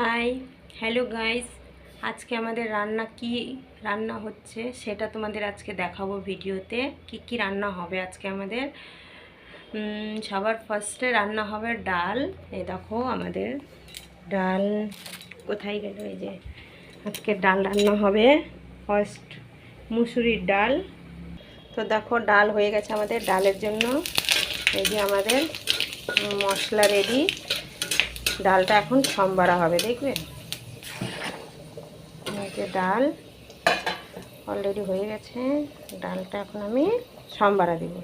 Hi hello guys আজকে আমাদের রান্না কি রান্না হচ্ছে সেটা তোমাদের আজকে দেখাবো ভিডিওতে। কি কি রান্না হবে আজকে আমাদের? সবার ফার্স্টে রান্না হবে ডাল। এই দেখো আমাদের ডাল কোথায় গেল? এই যে আজকে ডাল রান্না হবে। ফার্স্ট মুসুরির ডাল। তো দেখো ডাল হয়ে গেছে আমাদের ডালের জন্য। এই যে আমাদের মশলা রেডি ডালটা এখন সম্বারা হবে, দেখবে? এই যে ডাল অলরেডি হয়ে গেছে, ডালটা এখন আমি সম্বারা দিব।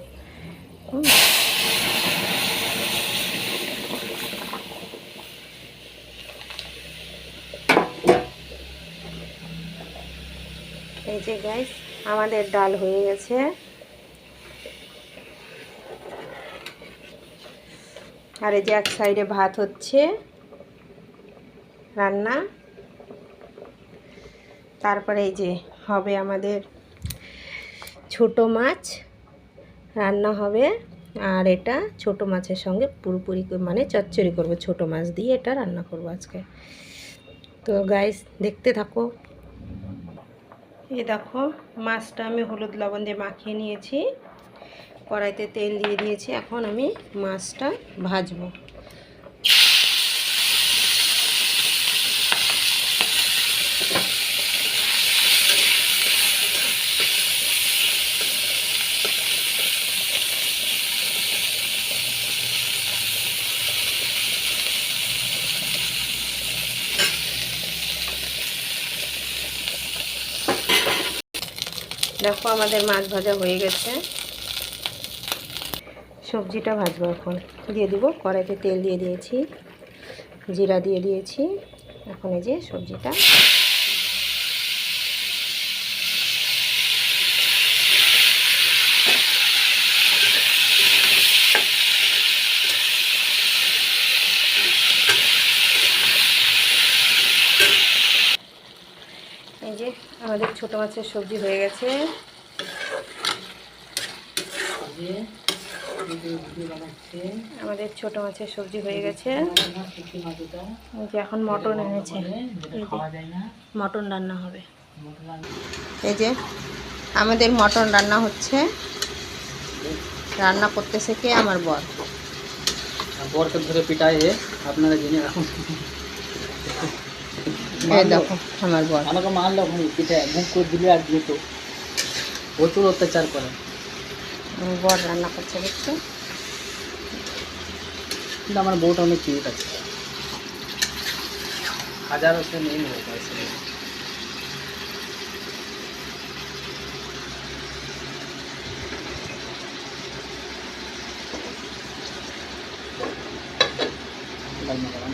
এই যে গাইস আমাদের ডাল হয়ে গেছে। আর এই যে এক সাইডে ভাত হচ্ছে, রান্না। তারপরে এই যে হবে আমাদের ছোট মাছ, রান্না হবে। আর এটা ছোট মাছের সঙ্গে পুরোপুরি মানে চচ্চড়ি করব, ছোট মাছ দিয়ে এটা রান্না করব আজকে। তো গাইস দেখতে থাকো। এই দেখো, মাছটা আমি হলুদ লবণ দিয়ে মাখিয়ে নিয়েছি। কড়াইতে তেল দিয়ে দিয়েছি। এখন আমি মাছটা ভাজবো। দেখো আমাদের মাছ ভাজা হয়ে গেছে। সবজিটা ভাজবো এখন। দিয়ে দিব কড়াইতে তেল দিয়ে দিয়েছি, জিরা দিয়ে দিয়েছি। এখন এই যে সবজিটা। এই যে আমাদের ছোট মাছের সবজি হয়ে গেছে। আমাদের ছোট মাছের সবজি হয়ে গেছে। এখন মটন এনেছে। মটন রান্না হবে। এই যে আমাদের মটন রান্না হচ্ছে। রান্না করতেছে কে? আমার বর। বরকে ধরে পিটায়ে আপনারা জেনে রাখুন। এই দেখো আমার বর। আমাকে মারলো ওখানে পিটায় বুক করে দিলে আর দিত প্রচুর অত্যাচার করে। বর রান্না করছে, দেখছ। কিন্তু আমার বউটা অনেক কিউট আছে। হাজার সে নেই হয়ে মাখালাম।